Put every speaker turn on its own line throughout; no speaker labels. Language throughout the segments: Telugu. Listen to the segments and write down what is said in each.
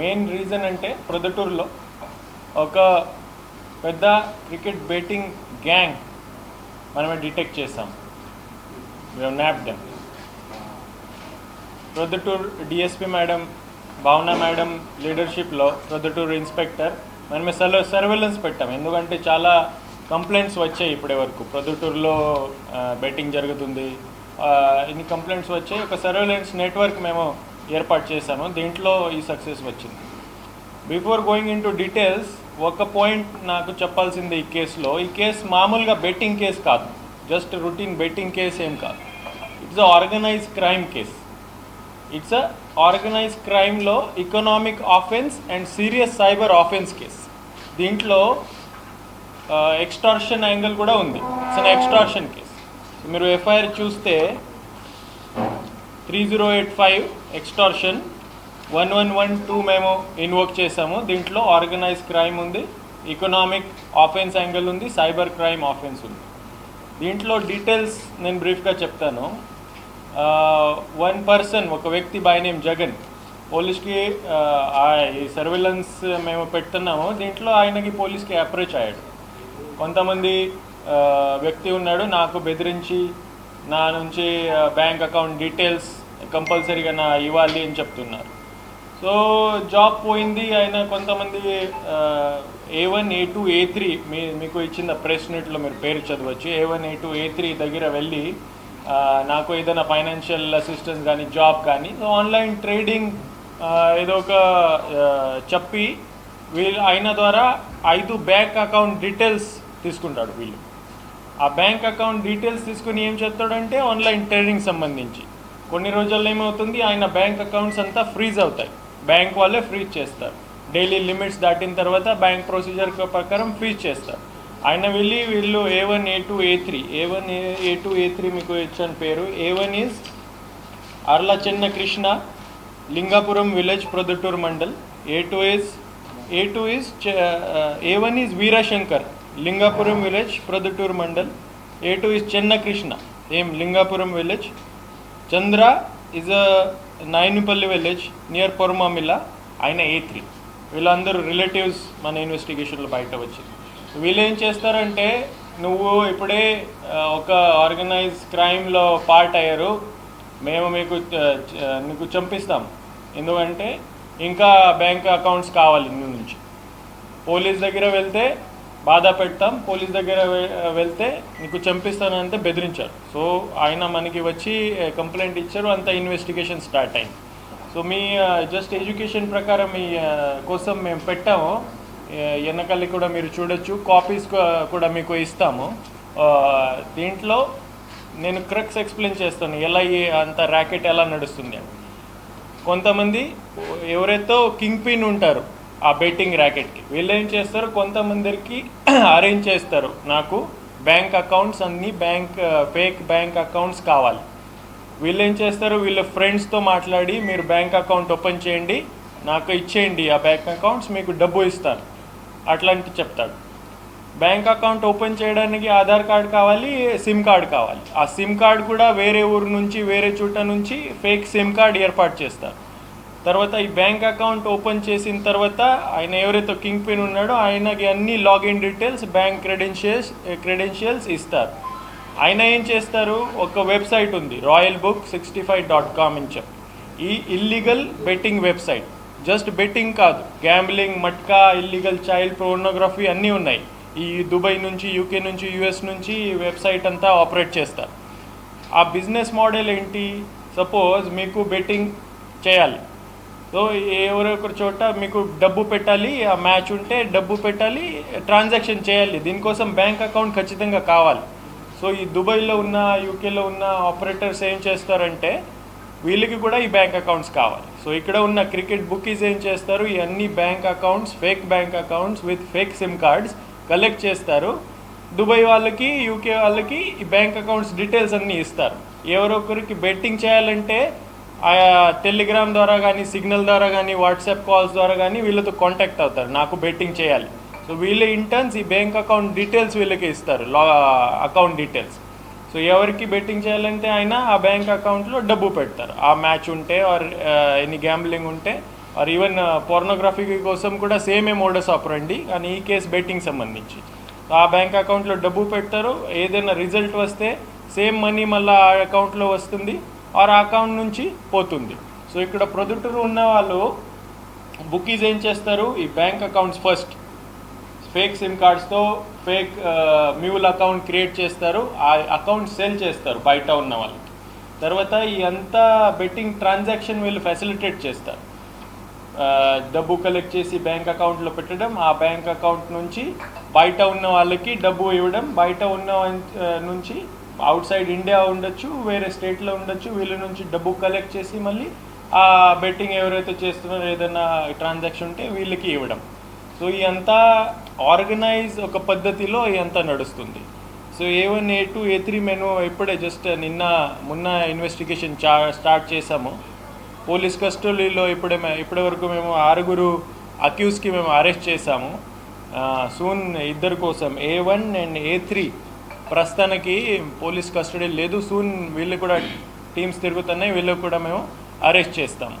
మెయిన్ రీజన్ అంటే ప్రొద్దుటూరులో ఒక పెద్ద క్రికెట్ బెట్టింగ్ గ్యాంగ్ మనమే డిటెక్ట్ చేసాం nab them Proddatur DSP madam Bhavana madam లీడర్షిప్లో Proddatur inspector మనమే సర్వ సర్వేలెన్స్ పెట్టాం. ఎందుకంటే చాలా కంప్లైంట్స్ వచ్చాయి ఇప్పటి వరకు. ప్రొద్దుటూరులో బెట్టింగ్ జరుగుతుంది. ఇన్ని కంప్లైంట్స్ వచ్చాయి. ఒక సర్వేలెన్స్ నెట్వర్క్ మేము ఏర్పాటు చేశాను. దీంట్లో ఈ సక్సెస్ వచ్చింది. Before going in to details ఒక పాయింట్ నాకు చెప్పాల్సింది ఈ కేసులో. ఈ కేసు మామూలుగా బెట్టింగ్ కేసు కాదు. జస్ట్ రొటీన్ బెట్టింగ్ కేసు ఏం కాదు. It's a organise crime case it's a organise క్రైమ్లో economic offence and serious cyber offence case దీంట్లో uh, ఎక్స్టార్షన్ యాంగిల్ కూడా ఉంది. ఇట్స్ అన్ ఎక్స్టార్షన్ కేస్ మీరు ఎఫ్ఐఆర్ చూస్తే three zero eight five extortion one one one two మేము ఇన్వోక్ చేసాము దీంట్లో ఆర్గనైజ్ క్రైమ్ ఉంది ఎకనామిక్ ఆఫెన్స్ యాంగిల్ ఉంది సైబర్ క్రైమ్ ఆఫెన్స్ ఉంది. దీంట్లో డీటెయిల్స్ నేను బ్రీఫ్గా చెప్తాను. వన్ పర్సన్ ఒక వ్యక్తి బై నేమ్ జగన్ పోలీస్కి ఆ, ఈ సర్వేలెన్స్ మేము పెడుతున్నాము. దీంట్లో ఆయనకి పోలీస్కి అప్రోచ్ అయ్యాడు. కొంతమంది వ్యక్తి ఉన్నాడు నాకు బెదిరించి నా నుంచి బ్యాంక్ అకౌంట్ డీటెయిల్స్ కంపల్సరీగా నా ఇవ్వాలి అని చెప్తున్నారు. సో జాబ్ పోయింది ఆయన కొంతమంది A one A two A three మీ మీకు ఇచ్చిన ప్రెస్ నోట్లో మీరు పేరు చదవచ్చు. A one A two A three దగ్గర వెళ్ళి నాకు ఏదైనా ఫైనాన్షియల్ అసిస్టెన్స్ కానీ జాబ్ కానీ సో ఆన్లైన్ ట్రేడింగ్ ఏదో ఒక చెప్పి వీళ్ళు ఆయన ద్వారా ఐదు బ్యాంక్ అకౌంట్ డీటెయిల్స్ తీసుకుంటాడు వీళ్ళు. ఆ బ్యాంక్ అకౌంట్ డీటెయిల్స్ తీసుకుని ఏం చేస్తాడంటే ఆన్లైన్ ట్రేడింగ్ సంబంధించి. కొన్ని రోజుల్లో ఏమవుతుంది? ఆయన బ్యాంక్ అకౌంట్స్ అంతా ఫ్రీజ్ అవుతాయి. బ్యాంక్ వాళ్ళే ఫ్రీజ్ చేస్తారు. డైలీ లిమిట్స్ దాటిన తర్వాత బ్యాంక్ ప్రొసీజర్ ప్రకారం ఫ్రీజ్ చేస్తారు. ఆయన వెళ్ళి వీళ్ళు A one A two A three A one A two A three మీకు ఇచ్చిన పేరు. A one is Arla Chinna Krishna Lingapuram village Proddatur mandal. A two is A two is A one is Veerashankar Lingapuram village Proddatur mandal. A two is Chenna Krishna ఏం? Lingapuram village Chandra is a Nayanipalli village near Poramamilla ఆయన ఏ త్రీ వీళ్ళందరూ రిలేటివ్స్ మన ఇన్వెస్టిగేషన్లో బయట వచ్చింది వీళ్ళు ఏం చేస్తారంటే నువ్వు ఇప్పుడే ఒక ఆర్గనైజ్ క్రైమ్లో పార్ట్ అయ్యారు. మేము మీకు నీకు చంపిస్తాం. ఎందుకంటే ఇంకా బ్యాంక్ అకౌంట్స్ కావాలి నీ నుంచి. పోలీస్ దగ్గర వెళ్తే బాధ పెడతాం పోలీస్ దగ్గర వెళ్తే నీకు చంపిస్తానంటే బెదిరించారు. సో ఆయన మనకి వచ్చి కంప్లైంట్ ఇచ్చారు అంత ఇన్వెస్టిగేషన్ స్టార్ట్ అయింది. సో మీ జస్ట్ ఎడ్యుకేషన్ ప్రకారం మీ కోసం మేము పెట్టాము. ఆ, కూడా మీరు చూడొచ్చు కాపీస్ కూడా మీకు ఇస్తాము. దీంట్లో నేను క్రక్స్ ఎక్స్ప్లెయిన్ చేస్తాను ఎలా ఈ అంత ర్యాకెట్ ఎలా నడుస్తుంది అని. కొంతమంది ఎవరైతే కింగ్ పిన్ ఉంటారు ఆ బెట్టింగ్ ర్యాకెట్కి వీళ్ళు ఏం చేస్తారు? కొంతమందికి అరేంజ్ చేస్తారు. నాకు బ్యాంక్ అకౌంట్స్ అన్నీ బ్యాంక్ ఫేక్ బ్యాంక్ అకౌంట్స్ కావాలి. వీళ్ళు ఏం చేస్తారు? వీళ్ళ ఫ్రెండ్స్తో మాట్లాడి మీరు బ్యాంక్ అకౌంట్ ఓపెన్ చేయండి. నాకు ఇచ్చేయండి. ఆ బ్యాంక్ అకౌంట్స్ మీకు డబ్బు ఇస్తాను. అట్లాంటి చెప్తాడు. బ్యాంక్ అకౌంట్ ఓపెన్ చేయడానికి ఆధార్ కార్డ్ కావాలి సిమ్ కార్డ్ కావాలి. ఆ సిమ్ కార్డ్ కూడా వేరే ఊరు నుంచి వేరే చోట నుంచి ఫేక్ సిమ్ కార్డ్ ఏర్పాటు చేస్తారు. తర్వాత ఈ బ్యాంక్ అకౌంట్ ఓపెన్ చేసిన తర్వాత ఆయన ఎవరైతే కింగ్ పిన్ ఉన్నాడో ఆయనకి అన్ని login details bank credentials credentials ఇస్తారు. ఆయన ఏం చేస్తారు? ఒక వెబ్సైట్ ఉంది royal book sixty five dot com అని చెప్పి. ఈ illegal betting website just betting కాదు gambling matka illegal child pornography అన్నీ ఉన్నాయి. ఈ దుబాయ్ నుంచి యూకే నుంచి యూఎస్ నుంచి ఈ వెబ్సైట్ అంతా ఆపరేట్ చేస్తారు. ఆ బిజినెస్ మోడల్ ఏంటి? సపోజ్ మీకు బెట్టింగ్ చేయాలి. సో ఎవరో చోట మీకు డబ్బు పెట్టాలి ఆ మ్యాచ్ ఉంటే డబ్బు పెట్టాలి ట్రాన్సాక్షన్ చేయాలి. దీనికోసం బ్యాంక్ అకౌంట్ ఖచ్చితంగా కావాలి. సో ఈ దుబాయ్లో ఉన్న యూకేలో ఉన్న ఆపరేటర్స్ ఏం చేస్తారంటే వీళ్ళకి కూడా ఈ బ్యాంక్ అకౌంట్స్ కావాలి. సో ఇక్కడ ఉన్న క్రికెట్ బుకీస్ ఏం చేస్తారు? ఈ అన్ని bank accounts fake bank accounts with fake SIM cards collect చేస్తారు. దుబాయ్ వాళ్ళకి యూకే వాళ్ళకి ఈ బ్యాంక్ అకౌంట్స్ డీటెయిల్స్ అన్నీ ఇస్తారు. ఎవరొకరికి బెట్టింగ్ చేయాలంటే ఆయా టెలిగ్రామ్ ద్వారా కానీ సిగ్నల్ ద్వారా కానీ వాట్సాప్ కాల్స్ ద్వారా కానీ వీళ్ళతో కాంటాక్ట్ అవుతారు. నాకు బెట్టింగ్ చేయాలి. సో వీళ్ళ ఇంటర్న్స్ ఈ బ్యాంక్ అకౌంట్ డీటెయిల్స్ వీళ్ళకి ఇస్తారు. లా అకౌంట్ డీటెయిల్స్ సో ఎవరికి బెట్టింగ్ చేయాలంటే ఆయన ఆ బ్యాంక్ అకౌంట్లో డబ్బు పెడతారు. ఆ మ్యాచ్ ఉంటే ఆర్ ఎనీ గ్యాంబ్లింగ్ ఉంటే ఆర్ ఈవెన్ పోర్నోగ్రఫీ కోసం కూడా సేమే మోడస్ ఆపరండి కానీ ఈ కేసు బెట్టింగ్ సంబంధించి. ఆ బ్యాంక్ అకౌంట్లో డబ్బు పెడతారు. ఏదైనా రిజల్ట్ వస్తే సేమ్ మనీ మళ్ళీ ఆ అకౌంట్లో వస్తుంది. ఆర్ ఆ అకౌంట్ నుంచి పోతుంది. సో ఇక్కడ ప్రొద్దుటూరు ఉన్న వాళ్ళు బుకీస్ ఏం చేస్తారు? ఈ bank accounts first. Fake SIM కార్డ్స్తో fake mule account create చేస్తారు. ఆ అకౌంట్ సెల్ చేస్తారు బయట ఉన్న వాళ్ళకి. తర్వాత ఈ అంతా బెట్టింగ్ ట్రాన్సాక్షన్ వీళ్ళు ఫెసిలిటేట్ చేస్తారు. డబ్బు కలెక్ట్ చేసి బ్యాంక్ అకౌంట్లో పెట్టడం ఆ బ్యాంక్ అకౌంట్ నుంచి బయట ఉన్న వాళ్ళకి డబ్బు ఇవ్వడం బయట ఉన్న నుంచి అవుట్ సైడ్ ఇండియా ఉండొచ్చు వేరే స్టేట్లో ఉండొచ్చు వీళ్ళ నుంచి డబ్బు కలెక్ట్ చేసి మళ్ళీ ఆ బెట్టింగ్ ఎవరైతే చేస్తున్నారో ఏదైనా ట్రాన్సాక్షన్ ఉంటే వీళ్ళకి ఇవ్వడం. సో ఈ అంతా ఆర్గనైజ్ ఒక పద్ధతిలో ఈ అంతా నడుస్తుంది. So A one A two A three మేము ఇప్పుడే జస్ట్ నిన్న మొన్న ఇన్వెస్టిగేషన్ చా స్టార్ట్ చేసాము పోలీస్ కస్టడీలో ఇప్పుడే ఇప్పటి వరకు మేము ఆరుగురు అక్యూస్కి మేము అరెస్ట్ చేశాము. సూన్ ఇద్దరు కోసం A one and A three ప్రస్తుతానికి పోలీస్ కస్టడీ లేదు. సూన్ వీళ్ళు కూడా టీమ్స్ తిరుగుతున్నాయి. వీళ్ళు కూడా మేము అరెస్ట్ చేస్తాము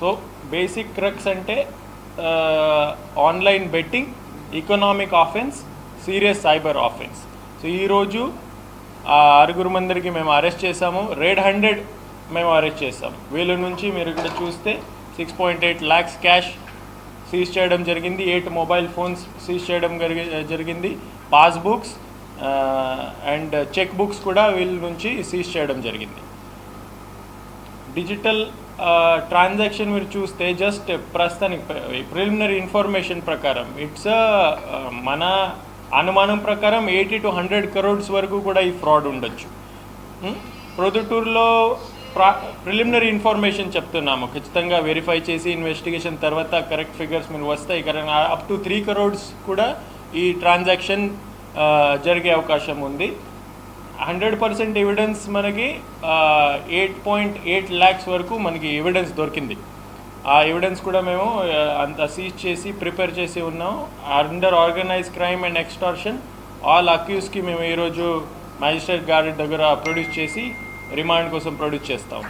సో బేసిక్ క్రక్స్ అంటే online betting economic offence serious cyber offence so ఈరోజు ఆ ఆరుగురు మందిరికి మేము అరెస్ట్ చేసాము రెడ్ హండ్రెడ్ మేము అరెస్ట్ చేస్తాం వీళ్ళ నుంచి మీరు ఇక్కడ చూస్తే six point eight lakhs cash seize చేయడం జరిగింది. ఎయిట్ మొబైల్ ఫోన్స్ సీజ్ చేయడం జరిగి- జరిగింది. పాస్బుక్స్ అండ్ చెక్ బుక్స్ కూడా వీళ్ళ నుంచి సీజ్ చేయడం జరిగింది. డిజిటల్ ట్రాన్సాక్షన్ మీరు చూస్తే జస్ట్ ప్రస్తుతానికి ప్రిలిమినరీ ఇన్ఫర్మేషన్ ప్రకారం ఇట్స్ మన అనుమానం ప్రకారం ఎయిటీ టు హండ్రెడ్ కరోడ్స్ వరకు కూడా ఈ ఫ్రాడ్ ఉండొచ్చు. ప్రొదుటూరులో ప్రా ప్రిలిమినరీ ఇన్ఫర్మేషన్ చెప్తున్నాము. ఖచ్చితంగా వెరిఫై చేసి ఇన్వెస్టిగేషన్ తర్వాత కరెక్ట్ ఫిగర్స్ మీరు వస్తాయి correct up to three crores కూడా ఈ ట్రాన్సాక్షన్ జరిగే అవకాశం ఉంది. హండ్రెడ్ పర్సెంట్ ఎవిడెన్స్ మనకి ఎయిట్ పాయింట్ ఎయిట్ ల్యాక్స్ వరకు మనకి ఎవిడెన్స్ దొరికింది. ఆ ఎవిడెన్స్ కూడా మేము అంత సీజ్ చేసి ప్రిపేర్ చేసి ఉన్నాం. Under organise crime and extortion all అక్యూస్కి మేము ఈరోజు మ్యాజిస్ట్రేట్ గారి దగ్గర ప్రొడ్యూస్ చేసి రిమాండ్ కోసం ప్రొడ్యూస్ చేస్తాం.